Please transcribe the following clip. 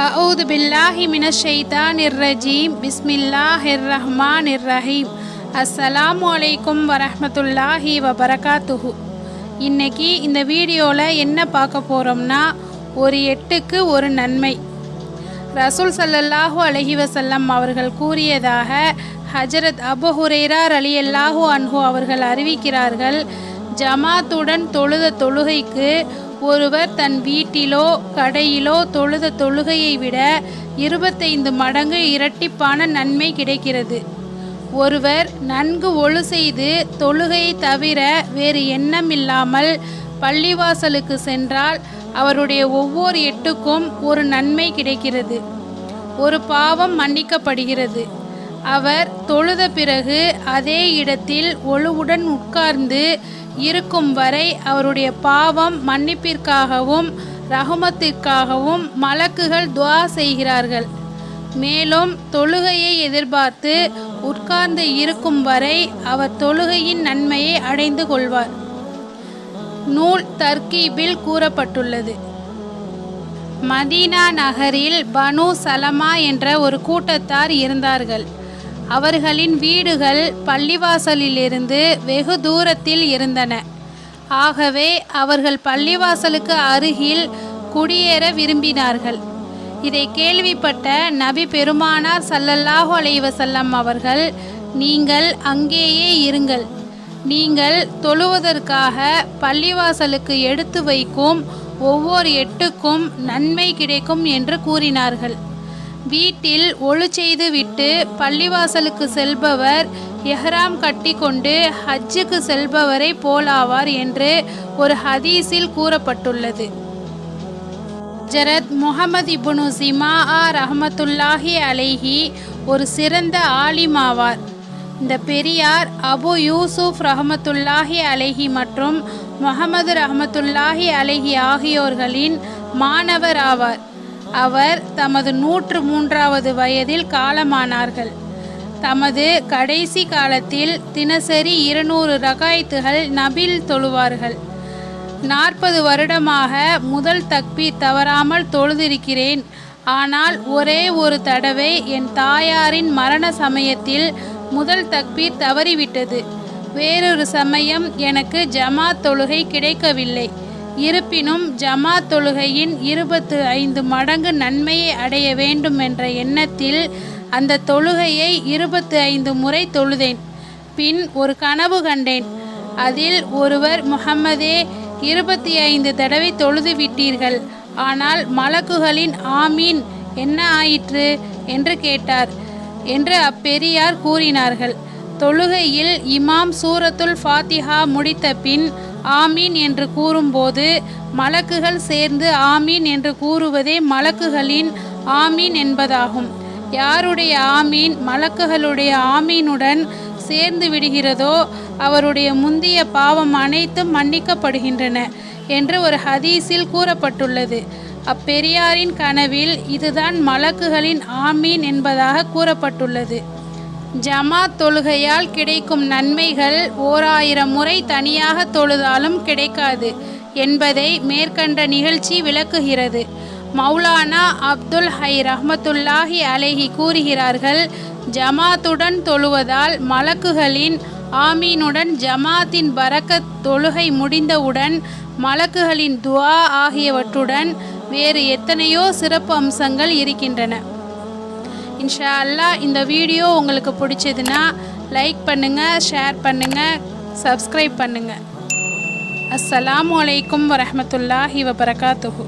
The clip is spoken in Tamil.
அவுது பில்லாஹி மினஷைதான் இர்ரஜீம் பிஸ்மில்லாஹ் ரஹ்மான் இர்ரஹீம் அஸ்ஸலாம் வலைக்கும் வரஹமத்துல்லாஹி வபரகாத்துஹு இன்னைக்கு இந்த வீடியோவில் என்ன பார்க்க போகிறோம்னா ஒரு எட்டுக்கு ஒரு நன்மை. ரசூல் சல்லல்லாஹூ அலஹி வசல்லம் அவர்கள் கூறியதாக ஹஜரத் அபு ஹுரேரார் அலி அல்லாஹூ அன்ஹு அவர்கள் அறிவிக்கிறார்கள் ஜமாத்துடன் தொழுத தொழுகைக்கு ஒருவர் தன் வீட்டிலோ கடையிலோ தொழுத தொழுகையை விட இருபத்தைந்து மடங்கு இரட்டிப்பான நன்மை கிடைக்கிறது. ஒருவர் நன்கு ஒழு செய்து தொழுகையை தவிர வேறு எண்ணமில்லாமல் பள்ளிவாசலுக்கு சென்றால் அவருடைய ஒவ்வொரு எட்டுக்கும் ஒரு நன்மை கிடைக்கிறது. ஒரு பாவம் மன்னிக்கப்படுகிறது. அவர் தொழுத பிறகு அதே இடத்தில் ஒழுவுடன் உட்கார்ந்து இருக்கும் வரை அவருடைய பாவம் மன்னிப்பிற்காகவும் ரகுமத்திற்காகவும் மலக்குகள் துவா செய்கிறார்கள். மேலும் தொழுகையை எதிர்பார்த்து உட்கார்ந்து இருக்கும் வரை அவர் தொழுகையின் நன்மையை அடைந்து கொள்வார். நூல் தர்கீபில் கூறப்பட்டுள்ளது. மதீனா நகரில் பனு சலமா என்ற ஒரு கூட்டத்தார் இருந்தார்கள். அவர்களின் வீடுகள் பள்ளிவாசலிலிருந்து வெகு தூரத்தில் இருந்தன. ஆகவே அவர்கள் பள்ளிவாசலுக்கு அருகில் குடியேற விரும்பினார்கள். இதை கேள்விப்பட்ட நபி பெருமானார் சல்லல்லாஹு அலைவசல்லம் அவர்கள் நீங்கள் அங்கேயே இருங்கள். நீங்கள் தொழுவதற்காக பள்ளிவாசலுக்கு எடுத்து வைக்கும் ஒவ்வொரு எட்டுக்கும் நன்மை கிடைக்கும் என்று கூறினார்கள். வீட்டில் ஒழு செய்து விட்டு பள்ளிவாசலுக்கு செல்பவர் எஹ்ராம் கட்டிக்கொண்டு ஹஜ்ஜுக்கு செல்பவரை போலாவார் என்று ஒரு ஹதீஸில் கூறப்பட்டுள்ளது. ஜரத் முகமது இபுனு சிமா ஆ ரஹமத்துல்லாஹி அலைஹி ஒரு சிறந்த ஆலிமாவார் இந்த பெரியார் அபு யூசுப் ரஹமத்துல்லாஹி அலைஹி மற்றும் முகமது ரஹமத்துல்லாஹி அலைஹி ஆகியோர்களின் மாணவர் ஆவார். அவர் தமது நூற்று மூன்றாவது வயதில் காலமானார்கள். தமது கடைசி காலத்தில் தினசரி இருநூறு ரகாயத்துகள் நபில் தொழுவார்கள். நாற்பது வருடமாக முதல் தக்பி தவறாமல் தொழுதிருக்கிறேன். ஆனால் ஒரே ஒரு தடவை என் தாயாரின் மரண சமயத்தில் முதல் தக்பீர் தவறிவிட்டது. வேறொரு சமயம் எனக்கு ஜமாத் தொழுகை கிடைக்கவில்லை. இருப்பினும் ஜமாத் தொழுகையின் இருபத்து ஐந்து மடங்கு நன்மையை அடைய வேண்டும் என்ற எண்ணத்தில் அந்த தொழுகையை இருபத்து ஐந்து முறை தொழுதேன். பின் ஒரு கனவு கண்டேன். அதில் ஒருவர் முகம்மதே இருபத்தி ஐந்து தடவை தொழுது விட்டீர்கள். ஆனால் மலக்குகளின் ஆமீன் என்ன ஆயிற்று? என்று கேட்டார். என்று அப்பெரியார் கூறினார்கள். தொழுகையில் இமாம் சூரத்துல் ஃபாத்திஹா முடித்த பின் ஆமீன் என்று கூறும்போது மலக்குகள் சேர்ந்து ஆமீன் என்று கூறுவதே மலக்குகளின் ஆமீன் என்பதாகும். யாருடைய ஆமீன் மலக்குகளுடைய ஆமீனுடன் சேர்ந்து விடுகிறதோ அவருடைய முந்திய பாவம் அனைத்தும் மன்னிக்கப்படுகின்றன என்று ஒரு ஹதீஸில் கூறப்பட்டுள்ளது. அப்பெரியாரின் கனவில் இதுதான் மலக்குகளின் ஆமீன் என்பதாக கூறப்பட்டுள்ளது. ஜமாத் தொழுகையால் கிடைக்கும் நன்மைகள் ஓர் ஆயிரம் முறை தனியாக தொழுதாலும் கிடைக்காது என்பதை மேற்கண்ட நிகழ்ச்சி விளக்குகிறது. மௌலானா அப்துல் ஹை ரஹமத்துல்லாஹி அலேஹி கூறுகிறார்கள் ஜமாத்துடன் தொழுவதால் மலக்குகளின் ஆமீனுடன் ஜமாத்தின் பரக்கத் தொழுகை முடிந்தவுடன் மலக்குகளின் துவா ஆகியவற்றுடன் வேறு எத்தனையோ சிறப்பு அம்சங்கள் இருக்கின்றன. இன்ஷா அல்லாஹ் இந்த வீடியோ உங்களுக்கு பிடிச்சதுன்னா லைக் பண்ணுங்கள் ஷேர் பண்ணுங்கள் சப்ஸ்கிரைப் பண்ணுங்கள் அஸ்ஸலாமு அலைக்கும் வரமத்துல்லாஹி வபரகாத்துஹூ.